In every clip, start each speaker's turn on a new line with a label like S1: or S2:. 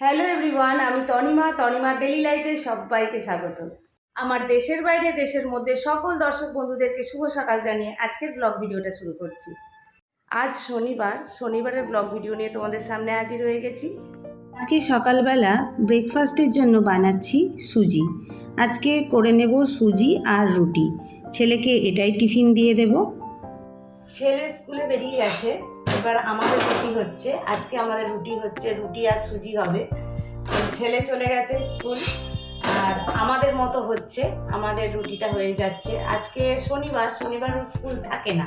S1: Hello everyone আমি Tanima, তনিমার daily লাইফে সবাইকে স্বাগত। আমার দেশের বাইরে, দেশের মধ্যে সকল দর্শক বন্ধুদেরকে শুভ সকাল জানিয়ে আজকের ব্লগ ভিডিওটা শুরু করছি। আজ শনিবার, শনিবারের ব্লগ ভিডিও নিয়ে তোমাদের সামনে হাজির হয়ে গেছি। আজকে সকালবেলা ব্রেকফাস্টের জন্য বানাচ্ছি সুজি। আজকে করে নেব সুজি আর রুটি। ছেলেকে এটাই টিফিন দিয়ে দেব। ছেলে স্কুলে বেরিয়ে গেছে। এবার আমাদের রুটি হচ্ছে, আজকে আমাদের রুটি হচ্ছে রুটি আর সুজি হবে। ছেলে চলে গেছে স্কুল, আর আমাদের মতো হচ্ছে, আমাদের রুটিটা হয়ে যাচ্ছে। আজকে শনিবার শনিবার স্কুল থাকে না,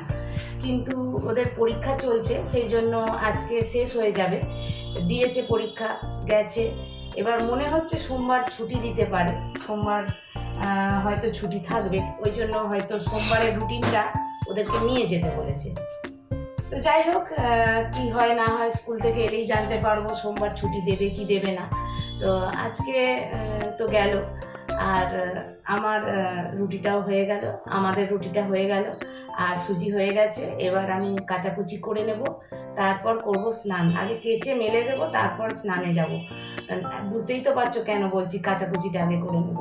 S1: কিন্তু ওদের পরীক্ষা চলছে, সেই জন্য আজকে শেষ হয়ে যাবে। দিয়েছে পরীক্ষা, গেছে। এবার মনে হচ্ছে সোমবার ছুটি দিতে পারে, সোমবার হয়তো ছুটি থাকবে, ওই জন্য হয়তো সোমবারের রুটিনটা ওদেরকে নিয়ে যেতে বলেছে। তো যাই হোক কি হয় না হয় স্কুল থেকে এলেই জানতে পারব সোমবার ছুটি দেবে কি দেবে না। তো আজকে তো গেল। আর আমার রুটিটাও হয়ে গেল, আমাদের রুটিটা হয়ে গেল। আর সুজি হয়ে গেছে, এবার আমি কাচাকুচি করে নেব। তারপর করব স্নান। আগে কেচে মেলে দেবো, তারপর স্নানে যাব। বুঝতেই তো পারছ কেন বলছি কাচাকুচিটা আগে করে নেব।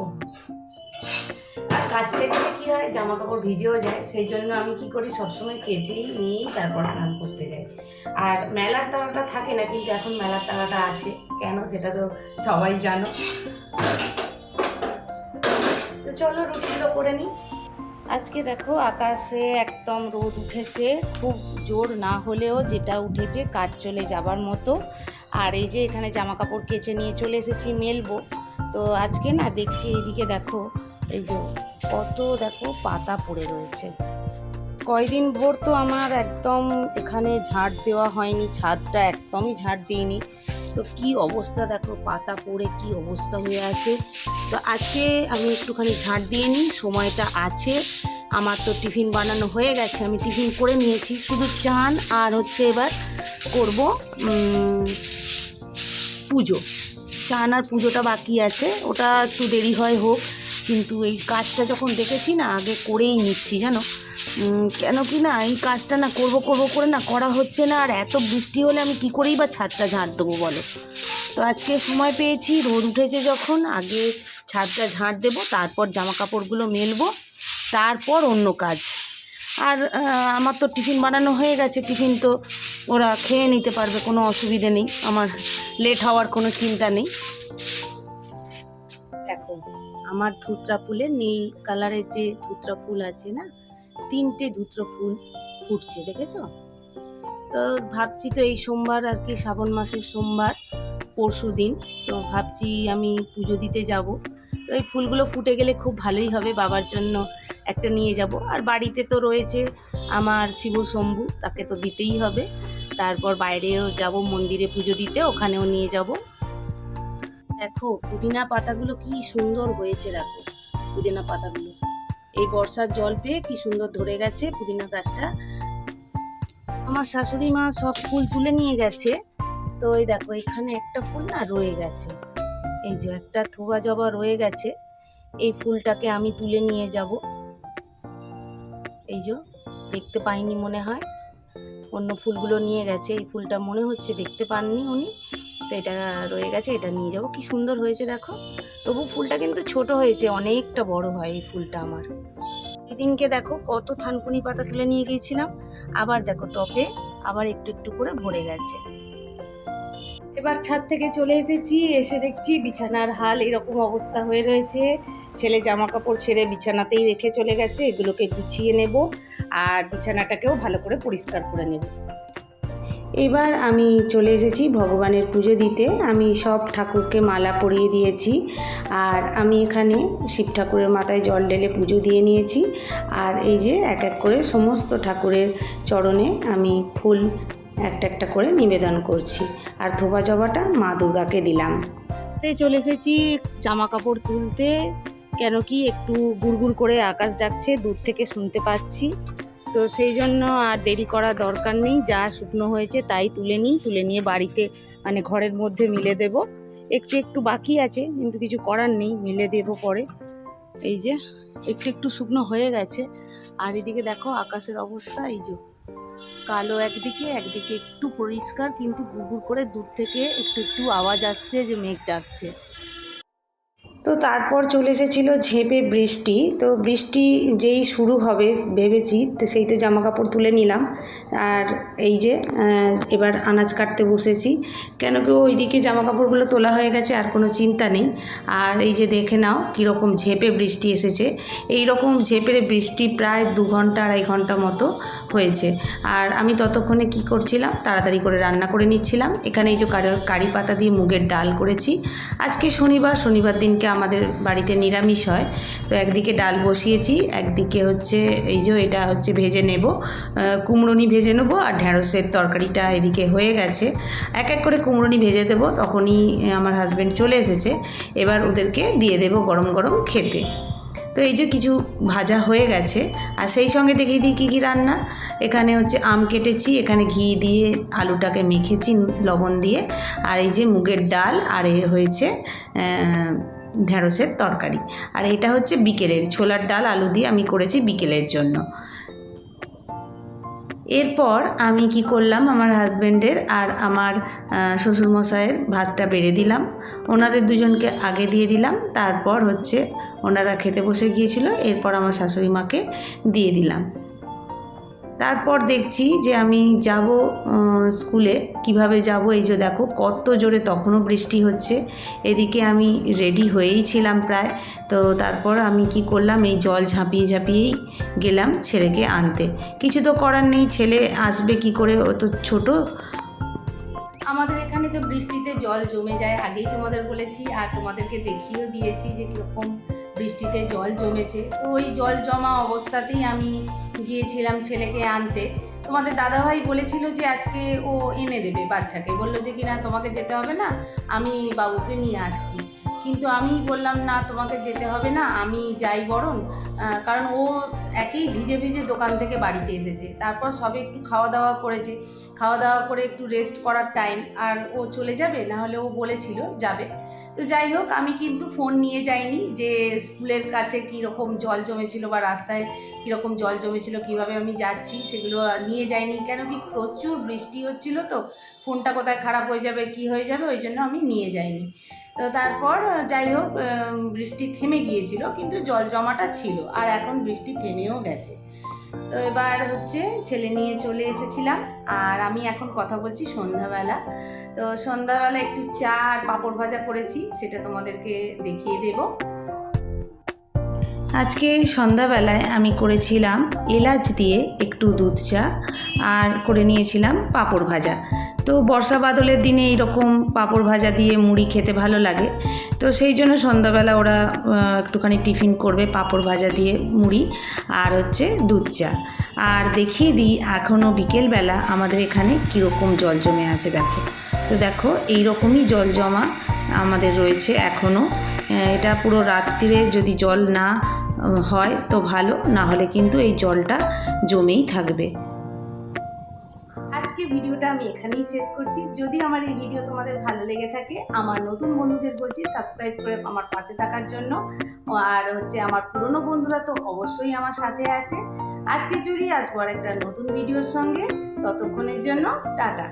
S1: কাচতে গেলে কী হয় জামা কাপড় ভিজেও যায়। সেই জন্য আমি কি করি, সবসময় কেচেই নিয়েই তারপর স্নান করতে যাই। আর মেলার তাওয়াটা থাকে না, কিন্তু এখন মেলার তাওয়াটা আছে। কেন সেটা তো সবাই জানো। তো চলো রুটিগুলো করে নিই। আজকে দেখো আকাশে একদম রোদ উঠেছে। খুব জোর না হলেও যেটা উঠেছে কাজ চলে যাবার মতো। আর এই যে এখানে জামা কাপড় কেচে নিয়ে চলে এসেছি মেলবো। তো আজকে না দেখছি এইদিকে দেখো এই যে কত দেখো পাতা পড়ে রয়েছে। কয়দিন ভোর তো আমার একদম এখানে ঝাড় দেওয়া হয়নি, ছাদটা একদমই ঝাড় দিইনি। তো কি অবস্থা দেখো, পাতা পড়ে কি অবস্থা হয়ে আছে। তো আজকে আমি একটুখানি ঝাড় দিয়ে নিই, সময়টা আছে। আমার তো টিফিন বানানো হয়ে গেছে, আমি টিফিন করে নিয়েছি। শুধু চান আর হচ্ছে এবার করব পুজো। চান আর পুজোটা বাকি আছে, ওটা একটু দেরি হয় হোক। কিন্তু এই কাজটা যখন দেখেছি না, আগে করেই নিচ্ছি, জানো? কেন কি না, এই কাজটা না করব করব করে না করা হচ্ছে না, আর এত বৃষ্টি হলে আমি কি করেই বা ছাদটা ঝাঁট দেবো বলো? তো আজকে সময় পেয়েছি, রোদ উঠেছে যখন, আগে ছাদটা ঝাঁট দেবো, তারপর জামা কাপড়গুলো মেলবো, তারপর অন্য কাজ। আর আমার তো টিফিন বানানো হয়ে গেছে, টিফিন তো ওরা খেয়ে নিতে পারবে, কোনো অসুবিধে নেই, আমার লেট হওয়ার কোনো চিন্তা নেই। দেখো আমার ধুত্রা ফুলের নীল কালারের যে ধুত্রা ফুল আছে না, তিনটে ধুত্র ফুল ফুটছে, দেখেছ? তো ভাবছি তো এই সোমবার আর কি, শ্রাবণ মাসের সোমবার, পরশু দিন, তো ভাবছি আমি পুজো দিতে যাব। তো এই ফুলগুলো ফুটে গেলে খুব ভালোই হবে, বাবার জন্য একটা নিয়ে যাব। আর বাড়িতে তো রয়েছে আমার শিব শম্ভু, তাকে তো দিতেই হবে। তারপর বাইরেও যাব, মন্দিরে পুজো দিতে, ওখানেও নিয়ে যাব। দেখো, পুদিনা পাতাগুলো কি সুন্দর হয়েছে দেখো, পুদিনা পাতাগুলো। এই বর্ষার জল পেয়ে কি সুন্দর ধরে গেছে পুদিনা গাছটা। আমার শাশুড়ি মা সব ফুল তুলে নিয়ে গেছে। তো এই দেখো, এখানে একটা ফুল না রয়ে গেছে। এই যে একটা থোবা জবা রয়ে গেছে। এই ফুলটাকে আমি তুলে নিয়ে যাব। এই যে, দেখতে পাইনি মনে হয়। অন্য ফুলগুলো নিয়ে গেছে। এই ফুলটা মনে হচ্ছে দেখতে পাননি উনি। তো এটা রয়ে গেছে, এটা নিয়ে যাব। কি সুন্দর হয়েছে দেখো। তবু ফুলটা কিন্তু ছোট হয়েছে, অনেকটা বড় হয় এই ফুলটা আমার। এদিনকে দেখো কত থানকুনি পাতা তুলে নিয়ে গিয়েছিলাম। আবার দেখো টপে আবার একটু একটু করে ভরে গেছে। এবার ছাদ থেকে চলে এসেছি, এসে দেখছি বিছানার হাল এরকম অবস্থা হয়ে রয়েছে। ছেলে জামা কাপড় ছেড়ে বিছানাতেই রেখে চলে গেছে, এগুলোকে গুছিয়ে নেব আর বিছানাটাকেও ভালো করে পরিষ্কার করে নেব। এবার আমি চলে এসেছি ভগবানের পুজো দিতে। আমি সব ঠাকুরকে মালা পরিয়ে দিয়েছি। আর আমি এখানে শিব ঠাকুরের মাথায় জল ঢেলে পুজো দিয়ে নিয়েছি। আর এই যে এক এক করে সমস্ত ঠাকুরের চরণে আমি ফুল একটা একটা করে নিবেদন করছি। আর ধোবা জবাটা মা দুর্গাকে দিলাম। চলে এসেছি জামা কাপড় তুলতে। কেন কি একটু গুড়গুড় করে আকাশ ডাকছে, দূর থেকে শুনতে পাচ্ছি। তো সেই জন্য আর দেরি করা দরকার নেই, যা শুকনো হয়েছে তাই তুলে নিই, তুলে নিয়ে বাড়িতে মানে ঘরের মধ্যে মিলে দেব। একটু একটু বাকি আছে, কিন্তু কিছু করার নেই, মিলে দেব পরে। এই যে, একটু একটু শুকনো হয়ে গেছে। আর এদিকে দেখো আকাশের অবস্থা, এই যে,
S2: কালো একদিকে একদিকে একটু পরিষ্কার, কিন্তু গুড়গুড় করে দূর থেকে একটু একটু আওয়াজ আসছে যে মেঘ ডাকছে।
S1: তো তারপর চলে এসেছিল ঝেঁপে বৃষ্টি। তো বৃষ্টি যেই শুরু হবে ভেবেছি, তো সেই তো জামা কাপড় তুলে নিলাম। আর এই যে এবার আনাজ কাটতে বসেছি। কেন কি ওইদিকে জামা কাপড়গুলো তোলা হয়ে গেছে, আর কোনো চিন্তা নেই। আর এই যে দেখে নাও কীরকম ঝেঁপে বৃষ্টি এসেছে। এই রকম ঝেঁপের বৃষ্টি প্রায় দু ঘণ্টা, আড়াই ঘণ্টা মতো হয়েছে। আর আমি ততক্ষণে কি করছিলাম, তাড়াতাড়ি করে রান্না করে নিচ্ছিলাম। এখানে এই যে কারি- পাতা দিয়ে মুগের ডাল করেছি। আজকে শনিবার শনিবার দিনকে আমাদের বাড়িতে নিরামিষ হয়। তো একদিকে ডাল বসিয়েছি, একদিকে হচ্ছে এই যে এটা হচ্ছে ভেজে নেব। কুমড়োনি ভেজে নেব আর ঢ্যাঁড়সের তরকারিটা এদিকে হয়ে গেছে। এক এক করে কুমড়োনি ভেজে দেবো, তখনই আমার হাজব্যান্ড চলে এসেছে। এবার ওদেরকে দিয়ে দেবো গরম গরম খেতে। তো এই যে কিছু ভাজা হয়ে গেছে, আর সেই সঙ্গে দেখিয়ে দিই কী কী রান্না। এখানে হচ্ছে আম কেটেছি, এখানে ঘি দিয়ে আলুটাকে মেখেছি, লবণ দিয়ে। আর এই যে মুগের ডাল, আর এ হয়েছে ঢ্যাঁড়সের তরকারি। আর এটা হচ্ছে বিকেলের, ছোলার ডাল, আলু দিয়ে আমি করেছি বিকেলের জন্য। এরপর আমি কি করলাম, আমার হাজব্যান্ডের আর আমার শ্বশুরমশাইয়ের ভাতটা বেড়ে দিলাম। ওনাদের দুজনকে আগে দিয়ে দিলাম, তারপর হচ্ছে ওনারা খেতে বসে গিয়েছিল, এরপর আমার শাশুড়ি মাকে দিয়ে দিলাম। তারপর দেখছি যে আমি যাব স্কুলে। কীভাবে যাব? এই যে দেখো, কত জোরে তখনও বৃষ্টি হচ্ছে। এদিকে আমি রেডি হয়েই ছিলাম প্রায়। তো তারপর আমি কি করলাম? এই জল ঝাঁপিয়ে ঝাঁপিয়েই গেলাম ছেলেকে আনতে। কিছু তো করার নেই, ছেলে আসবে কি করে? ও তো ছোটো। আমাদের এখানে তো বৃষ্টিতে জল জমে যায় আগেই তোমাদের বলেছি, আর তোমাদেরকে দেখিয়েও দিয়েছি যে কীরকম বৃষ্টিতে জল জমেছে। তো ওই জল জমা অবস্থাতেই আমি গিয়েছিলাম ছেলেকে আনতে। তোমাদের দাদাভাই বলেছিল যে আজকে ও এনে দেবে বাচ্চাকে। বলল যে কিনা তোমাকে যেতে হবে না, আমি বাবুকে নিয়ে আসছি। কিন্তু আমি বললাম, না, তোমাকে যেতে হবে না, আমি যাই বরং। কারণ ও একেই ভিজে ভিজে দোকান থেকে বাড়িতে এসেছে। তারপর সবে একটু খাওয়া দাওয়া করেছে। খাওয়া দাওয়া করে একটু রেস্ট করার টাইম আর ও চলে যাবে? না হলে ও বলেছিল যাবে। তো যাই হোক, আমি কিন্তু ফোন নিয়ে যাইনি যে স্কুলের কাছে কীরকম জল জমেছিল বা রাস্তায় কীরকম জল জমেছিল, কীভাবে আমি যাচ্ছি সেগুলো নিয়ে যাইনি। কেন কি প্রচুর বৃষ্টি হচ্ছিল তো ফোনটা কোথায় খারাপ হয়ে যাবে, কি হয়ে যাবে, ওই জন্য আমি নিয়ে যাইনি। তো তারপর যাই হোক বৃষ্টি থেমে গিয়েছিল, কিন্তু জল জমাটা ছিল, আর এখন বৃষ্টি থেমেও গেছে। তো এবার হচ্ছে ছেলে নিয়ে চলে এসেছিলাম, আর আমি এখন কথা বলছি সন্ধ্যাবেলা। তো সন্ধ্যাবেলা একটু চা আর পাঁপড় ভাজা করেছি, সেটা তোমাদেরকে দেখিয়ে দেব। আজকে সন্ধ্যাবেলায় আমি করেছিলাম এলাচ দিয়ে একটু দুধ চা, আর করে নিয়েছিলাম পাঁপড় ভাজা। তো বর্ষা বাদলের দিনে এইরকম পাঁপড় ভাজা দিয়ে মুড়ি খেতে ভালো লাগে। তো সেই জন্য সন্ধ্যাবেলা ওরা একটুখানি টিফিন করবে পাঁপড় ভাজা দিয়ে মুড়ি আর হচ্ছে দুধ চা। আর দেখিয়ে দিই এখনও বিকেলবেলা আমাদের এখানে কীরকম জল জমে আছে, দেখো। তো দেখো এই রকমই জল জমা আমাদের রয়েছে এখনও এটা পুরো রাত্রিরে যদি জল না হয় তো ভালো, না হলে কিন্তু এই জলটা জমেই থাকবে। ভিডিওটা আমি এখানেই শেষ করছি। যদি আমার এই ভিডিও তোমাদের ভালো লেগে থাকে, আমার নতুন বন্ধুদের বলছি সাবস্ক্রাইব করে আমার পাশে থাকার জন্য। আর হচ্ছে আমার পুরনো বন্ধুরা তো অবশ্যই আমার সাথে আছে। আজকে চুরি আসব আর একটা নতুন ভিডিওর সঙ্গে। ততক্ষণের জন্য, টাটা।